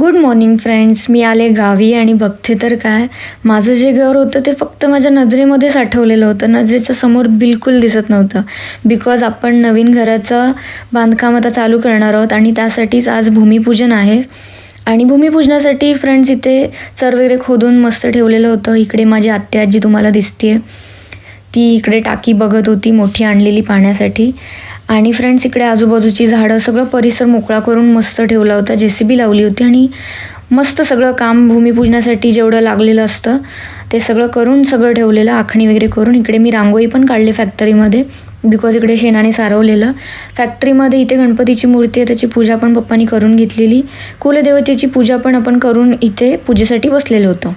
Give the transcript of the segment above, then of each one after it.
Good morning friends मी आले गावी आणि बघते तर काय? माझं जे घर होतं ते फक्त माझ्या नजरेमध्ये साठवलेलं होतं. नजरेच्या समोर बिलकुल दिसत नव्हतं. बिकॉज आपण नवीन घराचं बांधकाम आता चालू करणार आहोत आणि त्यासाठीच आज भूमिपूजन आहे. आणि भूमिपूजनासाठी फ्रेंड्स इथे चर वगैरे खोदून मस्त ठेवलेलं होतं. इकडे माझी आत्या आजी तुम्हाला दिसते ती इकडे टाकी बघत होती मोठी आणलेली पाण्यासाठी. आणि फ्रेंड्स इकडे आजूबाजूची झाडं सगळं परिसर मोकळा करून मस्त ठेवला होता जे सी बी लावली होती आणि मस्त सगळं काम भूमिपूजनासाठी जेवढं लागलेलं असतं ते सगळं करून सगळं ठेवलेलं आखणी वगैरे करून. इकडे मी रांगोळी पण काढली फॅक्टरीमध्ये बिकॉज इकडे शेणाने सारवलेलं. फॅक्टरीमध्ये इथे गणपतीची मूर्ती आहे त्याची पूजा पण पप्पांनी करून घेतलेली. कुलदेवतेची पूजा पण आपण करून इथे पूजेसाठी बसलेलो होतो.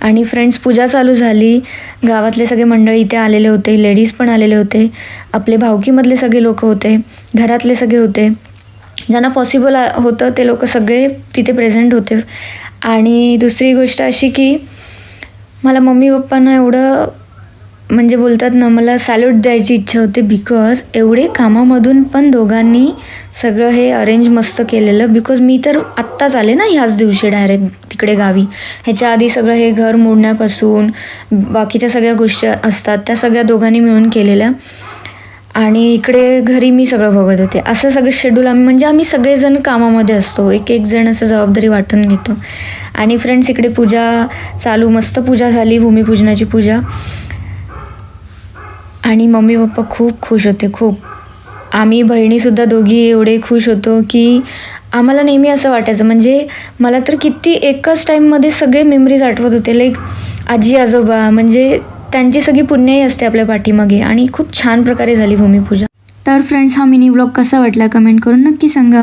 आणि फ्रेंड्स पूजा चालू झाली. गावातले सगळे मंडळी इथे आलेले होते. लेडीज पण आलेले होते. आपले भावकीमधले सगळे लोक होते. घरातले सगळे होते. ज्यांना पॉसिबल होतं ते लोक सगळे तिथे प्रेझेंट होते. आणि दुसरी गोष्ट अशी की मला मम्मी पप्पांना एवढं म्हणजे बोलतात ना मला सॅल्यूट द्यायची इच्छा होती बिकॉज एवढे कामामधून पण दोघांनी सगळं हे अरेंज मस्त केलेलं. बिकॉज मी तर आत्ताच आले ना ह्याच दिवशी डायरेक्ट तिकडे गावी. ह्याच्या आधी सगळं हे घर मोडण्यापासून बाकीच्या सगळ्या गोष्टी असतात त्या सगळ्या दोघांनी मिळून केलेल्या. आणि इकडे घरी मी सगळं बघत होते. असं सगळं शेड्यूल आम्ही म्हणजे आम्ही सगळेजण कामामध्ये असतो. एक एक जण असं जबाबदारी वाटून घेतो. आणि फ्रेंड्स इकडे पूजा चालू मस्त पूजा झाली भूमिपूजनाची पूजा. आणि मम्मी पप्पा खूप खुश होते खूप. आम्ही बहिणीसुद्धा दोघी एवढे खुश होतो की आम्हाला नेहमी असं वाटायचं. म्हणजे मला तर किती एकाच टाईममध्ये सगळे मेमरीज आठवत होते. लाईक आजी आजोबा म्हणजे त्यांची सगळी पुण्याही असते आपल्या पाठीमागे. आणि खूप छान प्रकारे झाली भूमिपूजा. तर फ्रेंड्स हा मिनी व्लॉग कसा वाटला कमेंट करून नक्की सांगा.